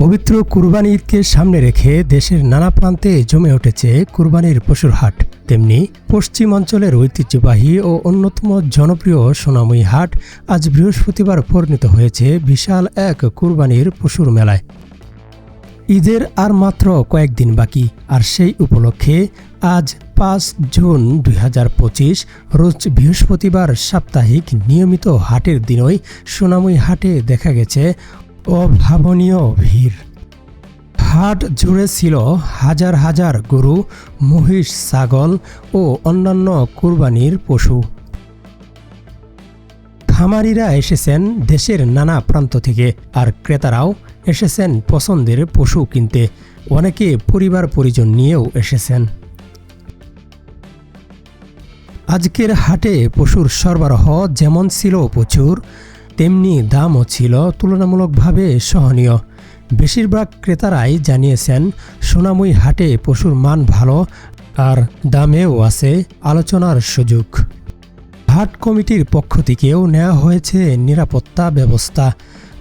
পবিত্র কুরবানি ঈদকে সামনে রেখে দেশের নানা প্রান্তে জমে উঠেছে কুরবানির পশুর হাট। তেমনি পশ্চিম অঞ্চলের ঐতিহ্যবাহী ও অন্যতম জনপ্রিয় সোনাময়ী হাট আজ বৃহস্পতিবার পরিণত হয়েছে বিশাল এক কুরবানির পশুর মেলায়। ঈদের আর মাত্র কয়েকদিন বাকি, আর সেই উপলক্ষে আজ পাঁচ জুন দুই হাজার পঁচিশ, রোজ বৃহস্পতিবার সাপ্তাহিক নিয়মিত হাটের দিনই সোনাময়ী হাটে দেখা গেছে অভাবনীয় ভিড়। হাট জুড়ে ছিল হাজার হাজার গরু, মহিষ, ছাগল ও অন্যান্য কুরবানির পশু। খামারিরা এসেছেন দেশের নানা প্রান্ত থেকে আর ক্রেতারাও এসেছেন পছন্দের পশু কিনতে। অনেকে পরিবার পরিজন নিয়েও এসেছেন। আজকের হাটে পশুর সরবরাহ যেমন ছিল প্রচুর তেমনি দামও ছিল তুলনামূলকভাবে সহনীয়। বেশিরভাগ ক্রেতারাই জানিয়েছেন, সোনামুই হাটে পশুর মান ভালো আর দামেও আছে আলোচনার সুযোগ। হাট কমিটির পক্ষ থেকেও নেওয়া হয়েছে নিরাপত্তা ব্যবস্থা।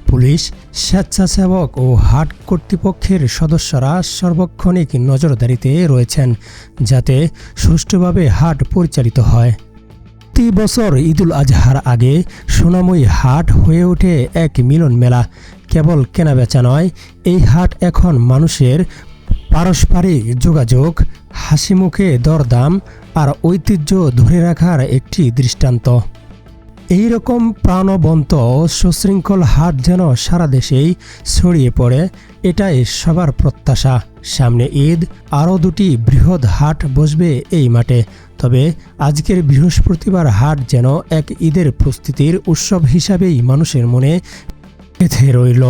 পুলিশ, স্বেচ্ছাসেবক ও হাট কর্তৃপক্ষের সদস্যরা সর্বক্ষণিক নজরদারিতে রয়েছেন, যাতে সুষ্ঠুভাবে হাট পরিচালিত হয়। প্রতি বছর ঈদুল আজহার আগে সোনাময়ী হাট হয়ে ওঠে এক মিলন মেলা। কেবল কেনাবেচা নয়, এই হাট এখন মানুষের পারস্পরিক যোগাযোগ, হাসি মুখে দরদাম আর ঐতিহ্য ধরে রাখার একটি দৃষ্টান্ত। এই রকম প্রাণবন্ত সুশৃঙ্খল হাট যেন সারা দেশেই ছড়িয়ে পড়ে, এটাই সবার প্রত্যাশা। সামনে ঈদ, আরও দুটি বৃহৎ হাট বসবে এই মাঠে। তবে আজকের বৃহস্পতিবার হাট যেন এক ঈদের প্রস্তুতির উৎসব হিসাবেই মানুষের মনে গেঁথে রইল।